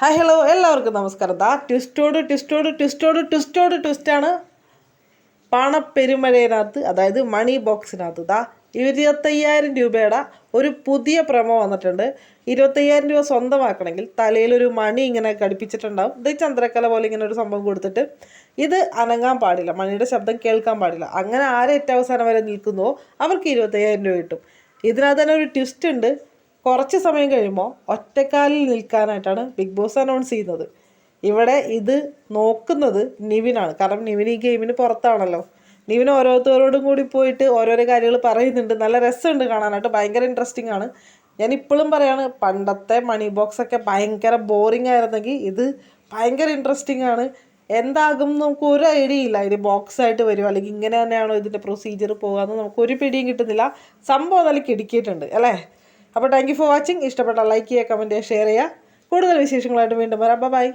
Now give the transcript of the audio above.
Hi hello എല്ലാവർക്കും നമസ്കാരം. ദാ ട്വിസ്റ്റോട് ട്വിസ്റ്റോട് ട്വിസ്റ്റോട് ട്വിസ്റ്റോട് ട്വിസ്റ്റാണ് പണപ്പെരുമഴയിനകത്ത് അതായത് മണി ബോക്സിനകത്ത് ദാ ഇരുപത്തയ്യായിരം രൂപയുടെ ഒരു പുതിയ പ്രമോ വന്നിട്ടുണ്ട്. ഇരുപത്തയ്യായിരം രൂപ സ്വന്തമാക്കണമെങ്കിൽ തലയിലൊരു മണി ഇങ്ങനെ ഘടിപ്പിച്ചിട്ടുണ്ടാവും. ഇത് ചന്ദ്രക്കല പോലെ ഇങ്ങനെ ഒരു സംഭവം കൊടുത്തിട്ട്. ഇത് അനങ്ങാൻ പാടില്ല. മണിയുടെ ശബ്ദം കേൾക്കാൻ പാടില്ല. അങ്ങനെ ആരെ വരെ നിൽക്കുന്നുവോ? അവർക്ക് ഇരുപത്തയ്യായിരം രൂപ കിട്ടും. ഇതിനകത്ത് തന്നെ ഒരു ട്വിസ്റ്റ് ഉണ്ട്. കുറച്ച് സമയം കഴിയുമ്പോൾ ഒറ്റക്കാലിൽ നിൽക്കാനായിട്ടാണ് ബിഗ് ബോസ് അനൗൺസ് ചെയ്യുന്നത്. ഇവിടെ ഇത് നോക്കുന്നത് നിവിനാണ്. കാരണം നിവിൻ ഈ ഗെയിമിന് പുറത്താണല്ലോ. നിവിൻ ഓരോരുത്തരോടും കൂടി പോയിട്ട് ഓരോരോ കാര്യങ്ങൾ പറയുന്നുണ്ട്. നല്ല രസമുണ്ട് കാണാനായിട്ട്. ഭയങ്കര ഇൻട്രസ്റ്റിംഗ് ആണ്. ഞാൻ ഇപ്പോഴും പറയാണ് പണ്ടത്തെ മണി ബോക്സ് ഒക്കെ ഭയങ്കര ബോറിംഗ് ആയിരുന്നെങ്കിൽ ഇത് ഭയങ്കര ഇൻട്രസ്റ്റിംഗ് ആണ്. എന്താകും നമുക്ക് ഒരു ഐഡിയ ഇല്ല. ഇത് ബോക്സ് ആയിട്ട് വരും. അല്ലെങ്കിൽ ഇങ്ങനെ തന്നെയാണോ ഇതിന്റെ പ്രൊസീജിയർ പോകാമെന്ന് നമുക്ക് ഒരു പിടിയും കിട്ടുന്നില്ല. സംഭവം നല്ല കിടുക്കിയിട്ടുണ്ട്. അല്ലേ? അപ്പോൾ താങ്ക് യു ഫോർ വാച്ചിങ് ഇഷ്ടപ്പെട്ട ലൈക്ക് ചെയ്യുക കമന്റ് ചെയ്യുക ഷെയർ ചെയ്യുക. കൂടുതൽ വിശേഷങ്ങളായിട്ട് വീണ്ടും വരാം. ബൈ